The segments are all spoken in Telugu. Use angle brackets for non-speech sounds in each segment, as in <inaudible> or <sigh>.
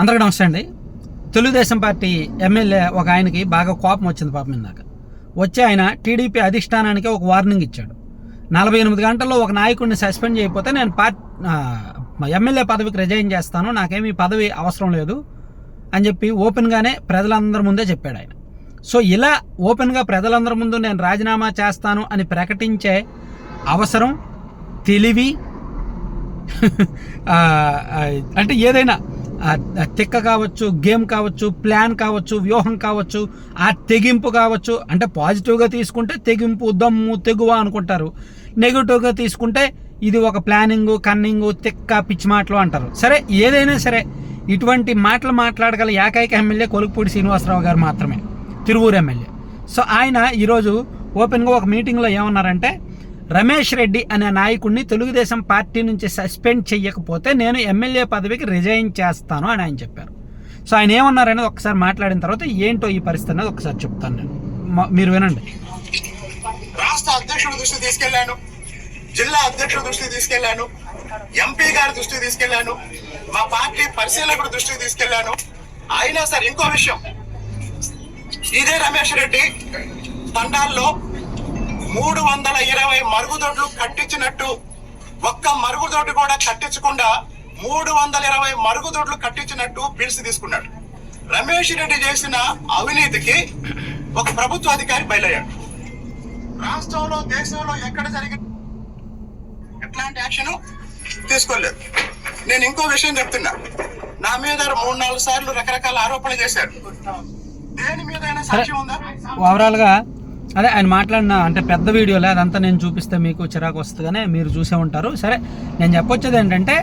అందరికీ నమస్తే అండి. తెలుగుదేశం పార్టీ ఎమ్మెల్యే ఒక ఆయనకి బాగా కోపం వచ్చింది పాపం ఇందాక. వచ్చి ఆయన టీడీపీ అధిష్టానానికి ఒక వార్నింగ్ ఇచ్చాడు. నలభై ఎనిమిది గంటల్లో ఒక నాయకుడిని సస్పెండ్ చేయకపోతే నేను పార్ట్ ఎమ్మెల్యే పదవికి రిజైన్ చేస్తాను నాకేమీ పదవి అవసరం లేదు అని చెప్పి ఓపెన్గానే ప్రజలందరి ముందే చెప్పాడు ఆయన. సో ఇలా ఓపెన్గా ప్రజలందరి ముందు నేను రాజీనామా చేస్తాను అని ప్రకటించే అవసరం తెలివి <laughs> అంటే ఏదైనా తిక్క కావచ్చు గేమ్ కావచ్చు ప్లాన్ కావచ్చు వ్యూహం కావచ్చు ఆ తెగింపు కావచ్చు అంటే పాజిటివ్గా తీసుకుంటే తెగింపు దమ్ము తెగువ అనుకుంటారు. నెగిటివ్గా తీసుకుంటే ఇది ఒక ప్లానింగ్ కన్నింగ్ తిక్క పిచ్చి మాటలు అంటారు. సరే ఏదైనా సరే ఇటువంటి మాటలు మాట్లాడగల ఏకైక ఎమ్మెల్యే కొలుకుపూడి శ్రీనివాసరావు గారు మాత్రమే తిరువూరు ఎమ్మెల్యే. సో ఆయన ఈరోజు ఓపెన్గా ఒక మీటింగ్లో ఏమన్నారంటే రమేష్ రెడ్డి అనే నాయకుడిని తెలుగుదేశం పార్టీ నుంచి సస్పెండ్ చెయ్యకపోతే నేను ఎమ్మెల్యే పదవికి రిజైన్ చేస్తాను అని ఆయన చెప్పారు. సో ఆయన ఏమన్నారనేది ఒకసారి మాట్లాడిన తర్వాత ఏంటో ఈ పరిస్థితి అనేది ఒకసారి చెప్తాను నేను. మీరు వినండి. రాష్ట్ర అధ్యక్షుడి దృష్టి తీసుకెళ్ళాను జిల్లా అధ్యక్షుడి దృష్టికి తీసుకెళ్ళాను ఎంపీ గారి దృష్టికి తీసుకెళ్ళాను మా పార్టీ పరిశీలకుడు దృష్టికి తీసుకెళ్ళాను అయినా సరే ఇంకో విషయం. ఇదే రమేష్ రెడ్డి తండాల్లో మూడు వందల ఇరవై మరుగుదొడ్లు కట్టించినట్టు ఒక్క మరుగుదొడ్డు కూడా కట్టించకుండా మూడు వందల ఇరవై మరుగుదొడ్లు కట్టించినట్టు పిలిచి తీసుకున్నాడు రమేష్ రెడ్డి చేసిన అవినీతికి ఒక ప్రభుత్వ అధికారి బయలయ్యాడు రాష్ట్రంలో దేశంలో ఎక్కడ జరిగిన ఎట్లాంటి యాక్షన్ తీసుకోలేదు నేను ఇంకో విషయం చెప్తున్నా నా మీద మూడు నాలుగు సార్లు రకరకాల ఆరోపణలు చేశారు దేని మీద సాక్ష్యం ఉందా ఓవరాల్గా అదే ఆయన మాట్లాడిన అంటే పెద్ద వీడియోలే అదంతా నేను చూపిస్తే మీకు చిరాకు వస్తుందనే మీరు చూసే ఉంటారు. సరే నేను చెప్పొచ్చేది ఏంటంటే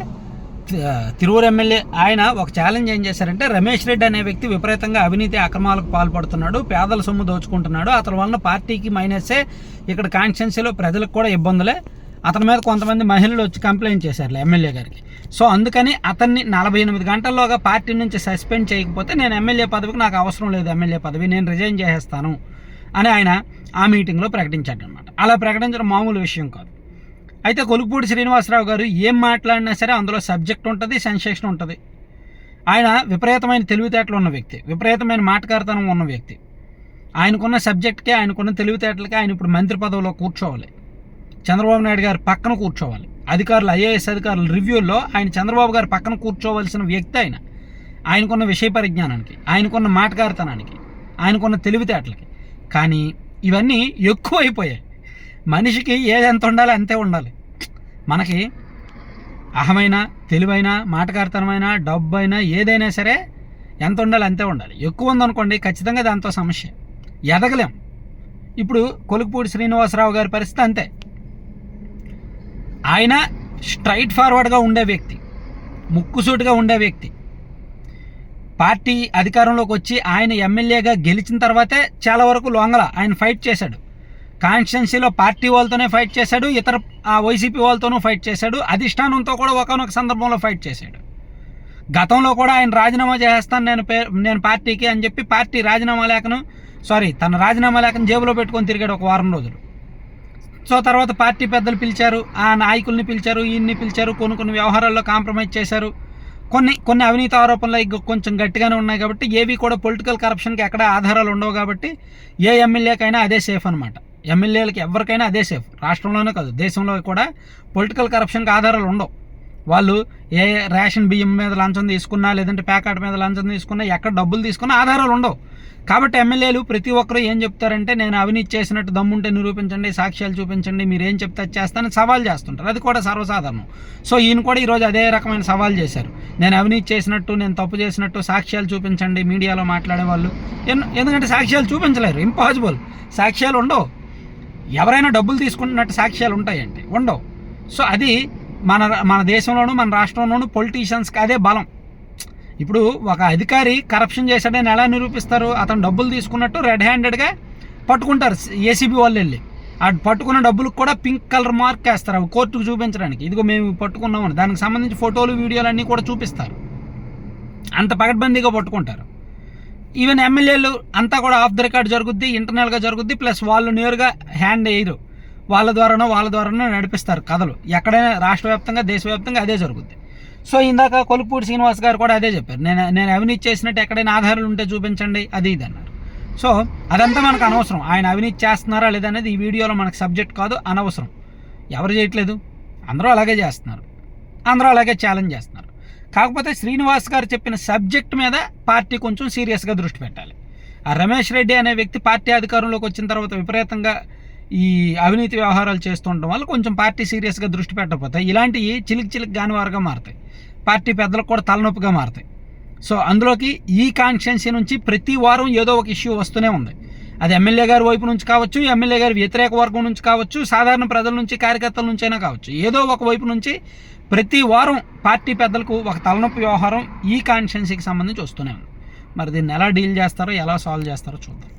తిరువురు ఎమ్మెల్యే ఆయన ఒక ఛాలెంజ్ ఏం చేశారంటే రమేష్ రెడ్డి అనే వ్యక్తి విపరీతంగా అవినీతి అక్రమాలకు పాల్పడుతున్నాడు పేదల సొమ్ము దోచుకుంటున్నాడు అతని వలన పార్టీకి మైనసే ఇక్కడ కాన్స్టిట్యున్సీలో ప్రజలకు కూడా ఇబ్బందులే. అతని మీద కొంతమంది మహిళలు వచ్చి కంప్లైంట్ చేశారు ఎమ్మెల్యే గారికి. సో అందుకని అతన్ని నలభై ఎనిమిది గంటల్లోగా పార్టీ నుంచి సస్పెండ్ చేయకపోతే నేను ఎమ్మెల్యే పదవికి నాకు అవసరం లేదు ఎమ్మెల్యే పదవి నేను రిజైన్ చేసేస్తాను. అని ఆయన ఆ మీటింగ్లో ప్రకటించాడనమాట అలా ప్రకటించడం మామూలు విషయం కాదు. అయితే కొలుపూడి శ్రీనివాసరావు గారు ఏం మాట్లాడినా సరే అందులో సబ్జెక్ట్ ఉంటుంది సెన్సేషన్ ఉంటుంది. ఆయన విపరీతమైన తెలివితేటలు ఉన్న వ్యక్తి విపరీతమైన మాటకారితనం ఉన్న వ్యక్తి. ఆయనకున్న సబ్జెక్ట్కి ఆయనకున్న తెలివితేటలకి ఆయన ఇప్పుడు మంత్రి పదవిలో కూర్చోవాలి. చంద్రబాబు నాయుడు గారి పక్కన కూర్చోవాలి. అధికారులు ఐఏఎస్ అధికారుల రివ్యూల్లో ఆయన చంద్రబాబు గారి పక్కన కూర్చోవలసిన వ్యక్తి ఆయన. ఆయనకున్న విషయ పరిజ్ఞానానికి ఆయనకున్న మాటకారితనానికి ఆయనకున్న తెలివితేటలకి. కానీ ఇవన్నీ ఎక్కువైపోయాయి. మనిషికి ఏది ఎంత ఉండాలి అంతే ఉండాలి. మనకి అహమైన తెలివైన మాటకారితనమైన డబ్బు అయినా ఏదైనా సరే ఎంత ఉండాలి అంతే ఉండాలి. ఎక్కువ ఉందనుకోండి ఖచ్చితంగా దాంతో సమస్య. ఎదగలేం. ఇప్పుడు కొలుకుపూడి శ్రీనివాసరావు గారి పరిస్థితి అంతే. ఆయన స్ట్రైట్ ఫార్వర్డ్గా ఉండే వ్యక్తి. ముక్కుసూటిగా ఉండే వ్యక్తి. పార్టీ అధికారంలోకి వచ్చి ఆయన ఎమ్మెల్యేగా గెలిచిన తర్వాతే చాలా వరకు లొంగల ఆయన ఫైట్ చేశాడు. కాన్స్టిట్యున్సీలో పార్టీ వాళ్ళతోనే ఫైట్ చేశాడు ఇతర ఆ వైసీపీ వాళ్ళతోనూ ఫైట్ చేశాడు. అధిష్టానంతో కూడా ఒకనొక సందర్భంలో ఫైట్ చేశాడు. గతంలో కూడా ఆయన రాజీనామా చేస్తాను నేను పే నేను పార్టీకి అని చెప్పి పార్టీ రాజీనామా లేఖను సారీ తన రాజీనామా లేఖను జేబులో పెట్టుకొని తిరిగాడు ఒక వారం రోజులు. సో తర్వాత పార్టీ పెద్దలు పిలిచారు ఆ నాయకుల్ని పిలిచారు ఈయన్ని పిలిచారు కొన్ని కొన్ని వ్యవహారాల్లో కాంప్రమైజ్ చేశారు. కొన్ని కొన్ని అవినీతి ఆరోపణలు కొంచెం గట్టిగానే ఉన్నాయి కాబట్టి ఏవి కూడా పొలిటికల్ కరప్షన్కి ఎక్కడ ఆధారాలు ఉండవు కాబట్టి ఏ ఎమ్మెల్యేకైనా అదే సేఫ్ అనమాట ఎమ్మెల్యేలకి ఎవరికైనా అదే సేఫ్. రాష్ట్రంలోనే కాదు దేశంలో కూడా పొలిటికల్ కరప్షన్కి ఆధారాలు ఉండవు. వాళ్ళు ఏ రేషన్ బియ్యం మీద లంచం తీసుకున్నా లేదంటే ప్యాకెట్ మీద లంచం తీసుకున్నా ఎక్కడ డబ్బులు తీసుకున్నా ఆధారాలు ఉండవు. కాబట్టి ఎమ్మెల్యేలు ప్రతి ఒక్కరు ఏం చెప్తారంటే నేను అవినీతి చేసినట్టు దమ్ముంటే నిరూపించండి సాక్ష్యాలు చూపించండి మీరు ఏం చెప్తే అది చేస్తానని సవాల్ చేస్తుంటారు. అది కూడా సర్వసాధారణం. సో ఈయన కూడా ఈరోజు అదే రకమైన సవాల్ చేశారు. నేను అవినీతి చేసినట్టు నేను తప్పు చేసినట్టు సాక్ష్యాలు చూపించండి మీడియాలో మాట్లాడే వాళ్ళు. ఎందుకంటే సాక్ష్యాలు చూపించలేరు. ఇంపాసిబుల్ సాక్ష్యాలు ఉండవు. ఎవరైనా డబ్బులు తీసుకుంటున్నట్టు సాక్ష్యాలు ఉంటాయండి. ఉండవు. సో అది మన మన దేశంలోనూ మన రాష్ట్రంలోనూ పొలిటీషియన్స్కి అదే బలం. ఇప్పుడు ఒక అధికారి కరప్షన్ చేశాడని ఎలా నిరూపిస్తారు? అతను డబ్బులు తీసుకున్నట్టు రెడ్ హ్యాండెడ్గా పట్టుకుంటారు ఏసీబీ వాళ్ళు వెళ్ళి. ఆ పట్టుకున్న డబ్బులకు కూడా పింక్ కలర్ మార్క్ వేస్తారు అవి కోర్టుకు చూపించడానికి. ఇదిగో మేము పట్టుకున్నామని దానికి సంబంధించి ఫోటోలు వీడియోలు అన్నీ కూడా చూపిస్తారు. అంత పగడ్బందీగా పట్టుకుంటారు. ఈవెన్ ఎమ్మెల్యేలు అంతా కూడా ఆఫ్ ద రికార్డ్ జరుగుద్ది ఇంటర్నల్గా జరుగుద్ది ప్లస్ వాళ్ళు నేరుగా హ్యాండ్ వేయరు. వాళ్ళ ద్వారానో వాళ్ళ ద్వారానో నడిపిస్తారు కథలు. ఎక్కడైనా రాష్ట్ర వ్యాప్తంగా దేశవ్యాప్తంగా అదే జరుగుద్ది. సో ఇందాక కొలుపూడి శ్రీనివాస్ గారు కూడా అదే చెప్పారు. నేను నేను అవినీతి చేసినట్టు ఎక్కడైనా ఆధారాలు ఉంటే చూపించండి అది ఇది అన్నారు. సో అదంతా మనకు అనవసరం. ఆయన అవినీతి చేస్తున్నారా లేదా అనేది ఈ వీడియోలో మనకు సబ్జెక్ట్ కాదు అనవసరం. ఎవరు చేయట్లేదు? అందరూ అలాగే చేస్తున్నారు. అందరూ అలాగే ఛాలెంజ్ చేస్తున్నారు. కాకపోతే శ్రీనివాస్ గారు చెప్పిన సబ్జెక్ట్ మీద పార్టీ కొంచెం సీరియస్గా దృష్టి పెట్టాలి. ఆ రమేష్ రెడ్డి అనే వ్యక్తి పార్టీ అధికారంలోకి వచ్చిన తర్వాత విపరీతంగా ఈ అవినీతి వ్యవహారాలు చేస్తుండడం వల్ల కొంచెం పార్టీ సీరియస్గా దృష్టి పెట్టకపోతే ఇలాంటివి చిలికి చిలికి గానివారుగా మారుతాయి. పార్టీ పెద్దలకు కూడా తలనొప్పిగా మారుతాయి. సో అందులోకి ఈ కాన్స్టిట్యున్సీ నుంచి ప్రతి వారం ఏదో ఒక ఇష్యూ వస్తూనే ఉంది. అది ఎమ్మెల్యే గారి వైపు నుంచి కావచ్చు ఎమ్మెల్యే గారి వ్యతిరేక వర్గం నుంచి కావచ్చు సాధారణ ప్రజల నుంచి కార్యకర్తల నుంచైనా కావచ్చు. ఏదో ఒక వైపు నుంచి ప్రతి వారం పార్టీ పెద్దలకు ఒక తలనొప్పి వ్యవహారం ఈ కాన్స్టిట్యున్సీకి సంబంధించి వస్తూనే ఉంది. మరి దీన్ని ఎలా డీల్ చేస్తారో ఎలా సాల్వ్ చేస్తారో చూద్దాం.